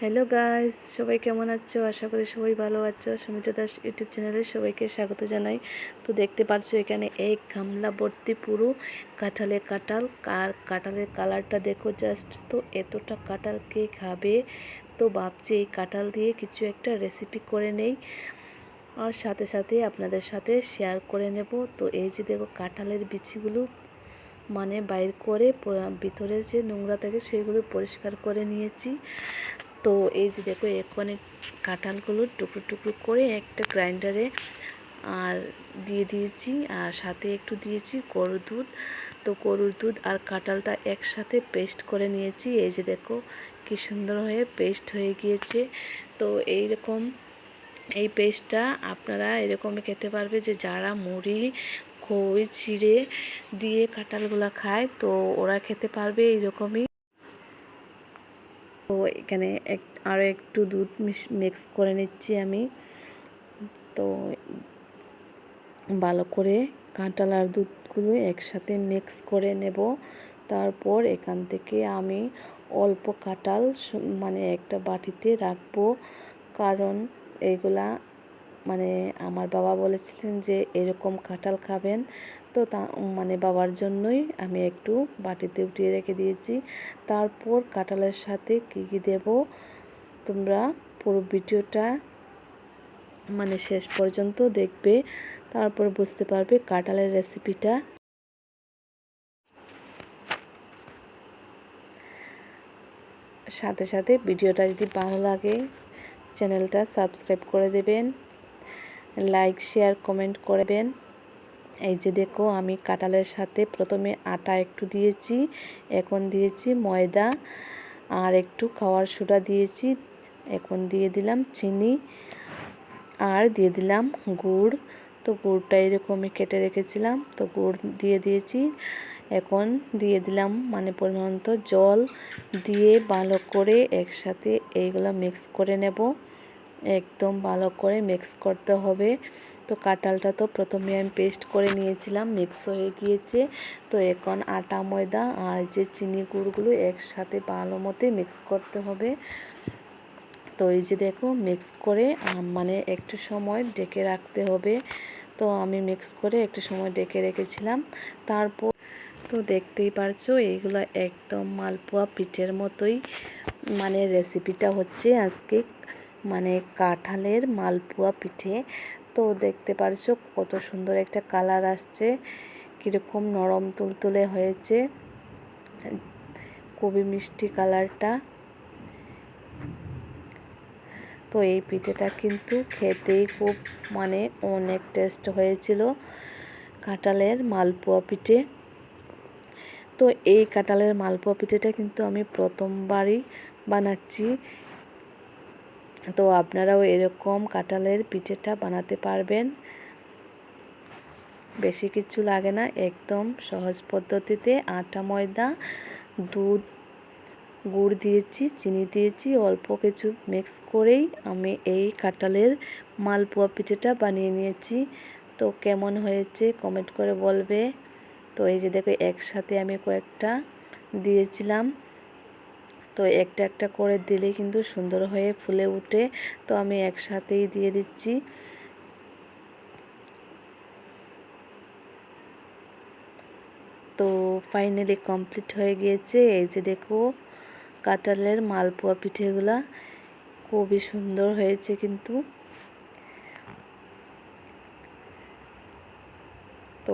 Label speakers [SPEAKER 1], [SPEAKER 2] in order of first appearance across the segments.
[SPEAKER 1] Hello guys সবাই কেমন আছো? আশা করি সবাই ভালো আছো। সুমিতা দাস ইউটিউব চ্যানেলে সবাইকে স্বাগত জানাই। তো দেখতে পাচ্ছ এখানে এক গামলা ভর্তি পুরো কাঁঠালে কাঁঠাল। আর কাঁঠালের কালারটা দেখো জাস্ট তো এতটা কাঁঠাল কে খাবে? তো ভাবছি এই কাঁঠাল দিয়ে কিছু একটা রেসিপি করে নেই। আর সাথে সাথে আপনাদের সাথে শেয়ার করে নেব। তো এই যে দেখো কাঁঠালের বিচিগুলো মানে বাইর করে ভিতরে যে নোংরা থাকে সেগুলো পরিষ্কার করে নিয়েছি। তো এই যে দেখো এখানে কাঁঠালগুলো টুকরো টুকরো করে একটা গ্রাইন্ডারে, আর দিয়ে দিয়েছি, আর সাথে একটু দিয়েছি গরুর দুধ। তো গরুর দুধ আর কাঁঠালটা একসাথে পেস্ট করে নিয়েছি। এই যে দেখো, কি সুন্দর হয়ে পেস্ট হয়ে গিয়েছে। তো এই রকম এই পেস্টটা আপনারা এরকমই খেতে পারবে যে যারা মুড়ি, খই, চিড়ে দিয়ে কাঁঠালগুলো খায়, তো ওরা খেতে পারবে এইরকমই। তো এখানে এক আরও একটু দুধ মিক্স করে নিচ্ছি আমি। তো ভালো করে কাঁঠাল আর দুধগুলো একসাথে মিক্স করে নেব। তারপর এখান থেকে আমি অল্প কাঁঠাল মানে একটা বাটিতে রাখব। কারণ এগুলা মানে আমার বাবা বলেছিলেন যে, এরকম কাঁঠাল খাবেন। তো তা মানে বাবার জন্যই আমি একটু বাটিতে উঠিয়ে রেখে দিয়েছি। তারপর কাঁঠালের সাথে কী কী দেব তোমরা পুরো ভিডিওটা মানে শেষ পর্যন্ত দেখবে। তারপর বুঝতে পারবে কাঁঠালের রেসিপিটা। সাথে সাথে ভিডিওটা যদি ভালো লাগে, চ্যানেলটা সাবস্ক্রাইব করে দেবেন। লাইক, শেয়ার, কমেন্ট করবেন। এই যে দেখো, আমি কাঁঠালের সাথে প্রথমে আটা একটু দিয়েছি, এখন দিয়েছি ময়দা আর একটু খাওয়ার সোডা দিয়েছি। এখন দিয়ে দিলাম চিনি আর দিয়ে দিলাম গুড়। তো গুড়টা এরকমই কেটে রেখেছিলাম, তো গুড় দিয়ে দিয়েছি। এখন দিয়ে দিলাম মানে পরিমাণ জল দিয়ে ভালো করে একসাথে এইগুলো মিক্স করে নেব। একদম ভালো করে মিক্স করতে হবে। তো কাঁঠালটা তো প্রথমে আমি পেস্ট করে নিয়েছিলাম মিক্স হয়ে গিয়েছে। তো এখন আটা, ময়দা আর যে চিনি গুড়গুলো একসাথে ভালো মতে মিক্স করতে হবে। তো এই যে দেখো মিক্স করে মানে একটু সময় ডেকে রাখতে হবে। তো আমি মিক্স করে একটু সময় ডেকে রেখেছিলাম। তারপর তো দেখতেই পারছ এইগুলো একদম মালপোয়া পিঠের মতোই মানে রেসিপিটা হচ্ছে আজকে। মানে কাঁঠালের মালপোয়া পিঠে। তো দেখতে পারছ কত সুন্দর একটা কালার আসছে, কীরকম নরম তুলতুলে হয়েছে। খুবই মিষ্টি কালারটা। তো এই পিঠেটা কিন্তু খেতেই খুব মানে অনেক টেস্ট হয়েছিল কাঁঠালের মালপোয়া পিঠে। তো এই কাঁঠালের মালপোয়া পিঠেটা কিন্তু আমি প্রথমবারই বানাচ্ছি। তো আপনারাও এরকম কাঁঠালের পিঠেটা বানাতে পারবেন। বেশি কিছু লাগে না, একদম সহজ পদ্ধতিতে আটা, ময়দা, দুধ, গুড় দিয়েছি, চিনি দিয়েছি, অল্প কিছু মিক্স করেই আমি এই কাঁঠালের মালপোয়া পিঠেটা বানিয়ে নিয়েছি। তো কেমন হয়েছে কমেন্ট করে বলবে। তো এই যে দেখো, একসাথে আমি কয়েকটা দিয়েছিলাম। তো একটা একটা করে দিলে কিন্তু সুন্দর হয়ে ফুলে উঠে। তো আমি একসাথেই দিয়ে দিচ্ছি। তো ফাইনালি কমপ্লিট হয়ে গিয়েছে। এই যে দেখো, কাঁঠালের মালপোয়া পিঠেগুলা খুবই সুন্দর হয়েছে কিন্তু। তো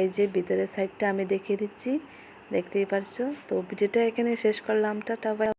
[SPEAKER 1] এই যে ভিতরের সাইডটা আমি দেখিয়ে দিচ্ছি। দেখতেই পারছ? তো ভিডিওটা এখানে শেষ করলাম। টাটা